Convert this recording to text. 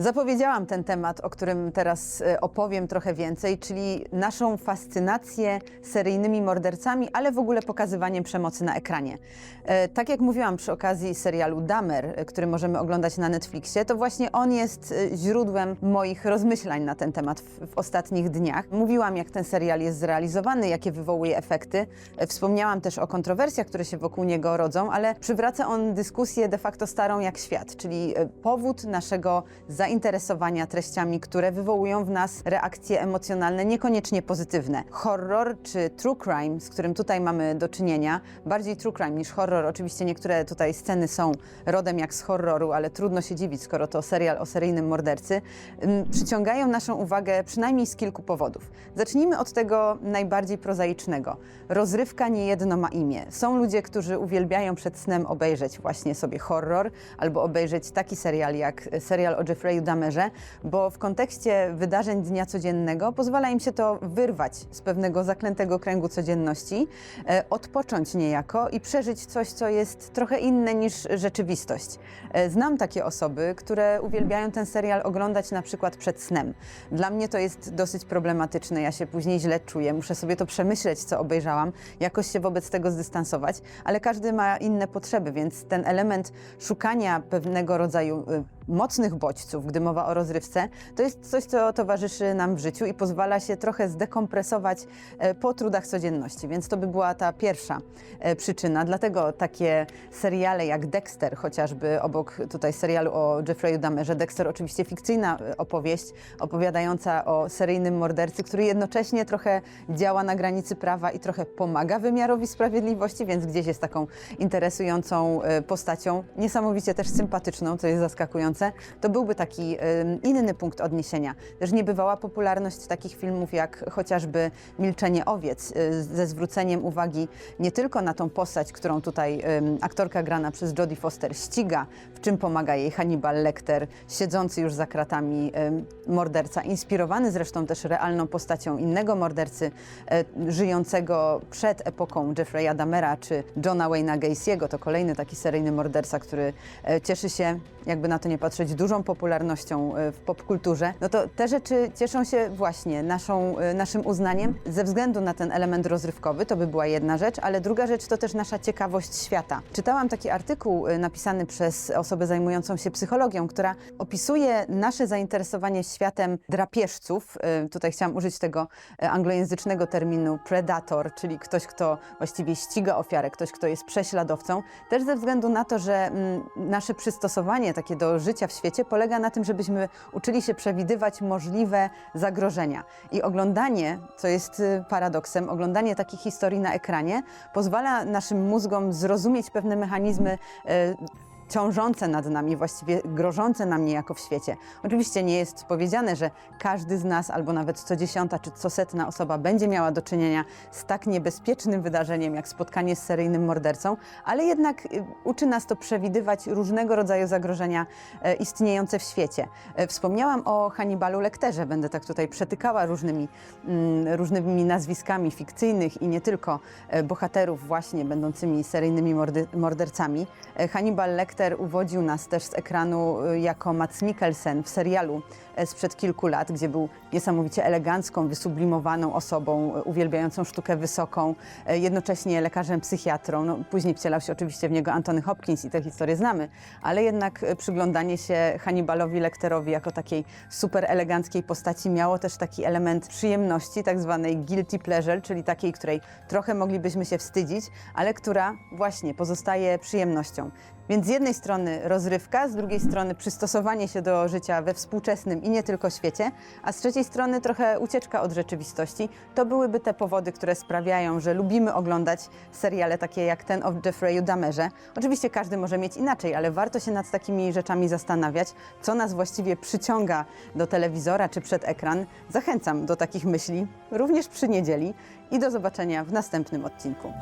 Zapowiedziałam ten temat, o którym teraz e, opowiem trochę więcej, czyli naszą fascynację seryjnymi mordercami, ale w ogóle pokazywaniem przemocy na ekranie. E, Tak jak mówiłam przy okazji serialu Dahmer, e, który możemy oglądać na Netflixie, to właśnie on jest źródłem moich rozmyślań na ten temat w, ostatnich dniach. Mówiłam, jak ten serial jest zrealizowany, jakie wywołuje efekty. Wspomniałam też o kontrowersjach, które się wokół niego rodzą, ale przywraca on dyskusję de facto starą jak świat, czyli powód naszego zainteresowania treściami, które wywołują w nas reakcje emocjonalne niekoniecznie pozytywne. Horror czy true crime, z którym tutaj mamy do czynienia, bardziej true crime niż horror. Oczywiście niektóre tutaj sceny są rodem jak z horroru, ale trudno się dziwić, skoro to serial o seryjnym mordercy, ym, przyciągają naszą uwagę przynajmniej z kilku powodów. Zacznijmy od tego najbardziej prozaicznego. Rozrywka niejedno ma imię. Są ludzie, którzy uwielbiają przed snem obejrzeć właśnie sobie horror albo obejrzeć taki serial jak serial o Jeffreyu Dahmerze, bo w kontekście wydarzeń dnia codziennego pozwala im się to wyrwać z pewnego zaklętego kręgu codzienności, e, odpocząć niejako i przeżyć coś, co jest trochę inne niż rzeczywistość. E, Znam takie osoby, które uwielbiają ten serial oglądać na przykład przed snem. Dla mnie to jest dosyć problematyczne, ja się później źle czuję, muszę sobie to przemyśleć, co obejrzałam, jakoś się wobec tego zdystansować, ale każdy ma inne potrzeby, więc ten element szukania pewnego rodzaju y, mocnych bodźców, gdy mowa o rozrywce, to jest coś, co towarzyszy nam w życiu i pozwala się trochę zdekompresować e, po trudach codzienności. Więc to by była ta pierwsza e, przyczyna. Dlatego takie seriale jak Dexter, chociażby obok tutaj serialu o Jeffreyu Dahmerze. Dexter oczywiście fikcyjna e, opowieść, opowiadająca o seryjnym mordercy, który jednocześnie trochę działa na granicy prawa i trochę pomaga wymiarowi sprawiedliwości, więc gdzieś jest taką interesującą postacią, niesamowicie też sympatyczną, co jest zaskakujące. To byłby taki em, inny punkt odniesienia. Też niebywała popularność takich filmów jak chociażby Milczenie owiec, y, ze zwróceniem uwagi nie tylko na tą postać, którą tutaj aktorka grana przez Jodie Foster ściga, w czym pomaga jej Hannibal Lecter, siedzący już za kratami morderca, inspirowany zresztą też realną postacią innego mordercy, e, żyjącego przed epoką Jeffrey'a Dahmera czy Johna Wayne'a Gacy'ego. To kolejny taki seryjny morderca, który e, cieszy się, jakby na to nie patrzeć, dużą popularnością e, w popkulturze. No to te rzeczy cieszą się właśnie naszą, e, naszym uznaniem ze względu na ten element rozrywkowy. To by była jedna rzecz, ale druga rzecz to też nasza ciekawość świata. Czytałam taki artykuł e, napisany przez osobę zajmującą się psychologią, która opisuje nasze zainteresowanie światem drapieżców. Tutaj chciałam użyć tego anglojęzycznego terminu predator, czyli ktoś, kto właściwie ściga ofiarę, ktoś, kto jest prześladowcą, też ze względu na to, że mm, nasze przystosowanie takie do życia w świecie polega na tym, żebyśmy uczyli się przewidywać możliwe zagrożenia. I oglądanie, co jest y, paradoksem, oglądanie takich historii na ekranie pozwala naszym mózgom zrozumieć pewne mechanizmy y, ciążące nad nami, właściwie grożące nam niejako w świecie. Oczywiście nie jest powiedziane, że każdy z nas, albo nawet co dziesiąta czy co setna osoba będzie miała do czynienia z tak niebezpiecznym wydarzeniem, jak spotkanie z seryjnym mordercą, ale jednak y, uczy nas to przewidywać różnego rodzaju zagrożenia e, istniejące w świecie. E, Wspomniałam o Hannibalu Lecterze, będę tak tutaj przetykała różnymi, mm, różnymi nazwiskami fikcyjnych i nie tylko e, bohaterów właśnie będącymi seryjnymi mordercami. Hannibal Lecter uwodził nas też z ekranu e, jako Mats Mikkelsen w serialu e, sprzed kilku lat, gdzie był niesamowicie elegancką, wysublimowaną osobą, e, uwielbiającą sztukę wysoką, e, jednocześnie lekarzem psychiatrą. No, później wcielał się oczywiście w niego Antony Hopkins i tę historię znamy, ale jednak przyglądanie się Hannibalowi Lecterowi jako takiej super eleganckiej postaci miało też taki element przyjemności, tak zwanej guilty pleasure, czyli takiej, której trochę moglibyśmy się wstydzić, ale która właśnie pozostaje przyjemnością. Więc z jednej strony rozrywka, z drugiej strony przystosowanie się do życia we współczesnym i nie tylko świecie, a z trzeciej strony trochę ucieczka od rzeczywistości. To byłyby te powody, które sprawiają, że lubimy oglądać seriale takie jak ten o Jeffreyu Dahmerze. Oczywiście każdy może mieć inaczej, ale warto się nad takimi rzeczami zastanawiać, co nas właściwie przyciąga do telewizora czy przed ekran. Zachęcam do takich myśli, również przy niedzieli i do zobaczenia w następnym odcinku.